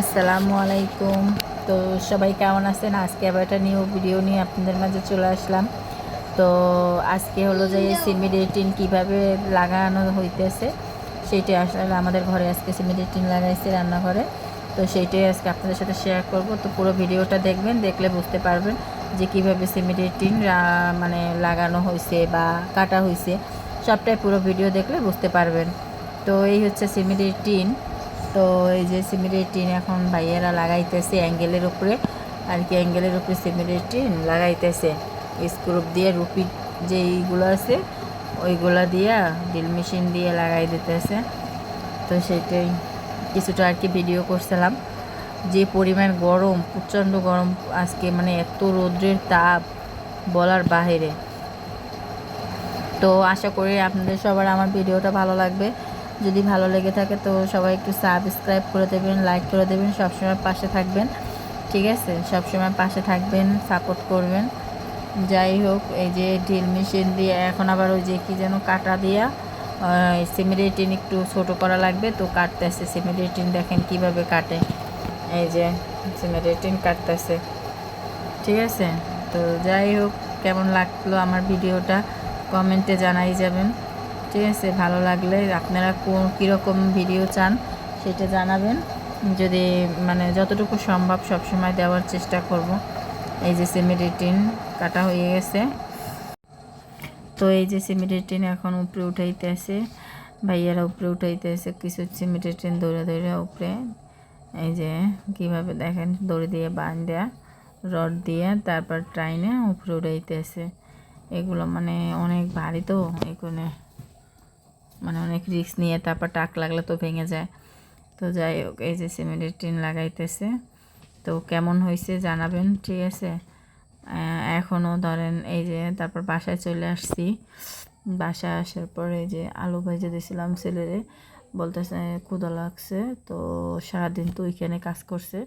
আসসালামু আলাইকুম তো সবাই কেমন আছেন? আজকে আবার একটা নিউ ভিডিও নিয়ে আপনাদের মাঝে চলে আসলাম। তো আজকে হলো যে সিমিডেটিন কীভাবে লাগানো হইতেছে সেইটাই আসলে আমাদের ঘরে আজকে সিমিডেটিন লাগাইছে রান্নাঘরে। তো সেইটাই আজকে আপনাদের সাথে শেয়ার করব। তো পুরো ভিডিওটা দেখবেন, দেখলে বুঝতে পারবেন যে কীভাবে সিমিডেটিন মানে লাগানো হয়েছে বা কাটা হয়েছে সবটাই পুরো ভিডিও দেখলে বুঝতে পারবেন। তো এই হচ্ছে সিমিডেটিন। তো এই যে সিমেন্টের টিন এখন ভাইয়েরা লাগাইতেছে অ্যাঙ্গেলের উপরে, আর কি অ্যাঙ্গেলের উপরে সিমেন্টের টিন লাগাইতেছে স্ক্রুপ দিয়ে রুপি যে এইগুলো আছে, ওইগুলা দিয়া ড্রিল মেশিন দিয়ে লাগাই দিতেছে। তো সেটাই কিছুটা আর কি ভিডিও করছিলাম। যে পরিমাণ গরম, প্রচণ্ড গরম আজকে মানে এত রৌদ্রের তাপ বলার বাহিরে। তো আশা করি আপনাদের সবার আমার ভিডিওটা ভালো লাগবে। যদি ভালো লেগে থাকে তো সবাই একটু সাবস্ক্রাইব করে দেবেন লাইক করে দেবেন, সবসময় পাশে থাকবেন, ঠিক আছে? সবসময় পাশে থাকবেন সাপোর্ট করবেন। যাই হোক, এই যে ড্রিল মেশিন দিয়ে, এখন আবার ওই যে কি যেন কাটা দিয়া সিমিডেটিন একটু ছোট করা লাগবে, তো কাটতেছে। সিমিডেটিন দেখেন কীভাবে কাটে। এই যে সিমিডেটিন কাটতেছে, ঠিক আছে? তো যাই হোক, কেমন লাগল আমার ভিডিওটা? কমেন্টে জানাই যাবেন। ঠিক আছে, ভালো লাগলে আপনারা কোন, কীরকম ভিডিও চান সেটা জানাবেন। যদি মানে যতটুকু সম্ভব সবসময় দেওয়ার চেষ্টা করব। এই যে সিমিডিটিন কাটা হয়ে গেছে। তো এই যে সিমিডিটিন এখন উপরে উঠাইতেছে। ভাইয়ারা উপরে উঠাইতেছে, কিছু সিমিডিটিন দৌড়ে দৌড়ে উপরে। এই যে, কীভাবে দেখেন, দড়ি দিয়ে বান দেয়া রড দিয়ে, তারপর ট্রাইনে উপরে উঠাইতেছে। এগুলো মানে অনেক ভারী তো, এখানে। মানে অনেক রিস্ক নিয়ে তারপর টাক লাগলে তো ভেঙে যায়। তো যাই হোক, এই যে সিমেন্টের টিন লাগাইতেছে। তো কেমন হয়েছে জানাবেন, ঠিক আছে? এখনও ধরেন এই যে তারপর বাসায় চলে আসছি। বাসায় আসার পরে যে আলু ভেজে দিয়েছিলাম ছেলেরে। বলতেছে ক্ষুদা লাগছে, তো সারাদিন তো ওইখানে কাজ করছে।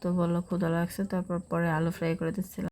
তো বলল ক্ষুদা লাগছে। তারপর পরে আলু ফ্রাই করে দিচ্ছিলাম।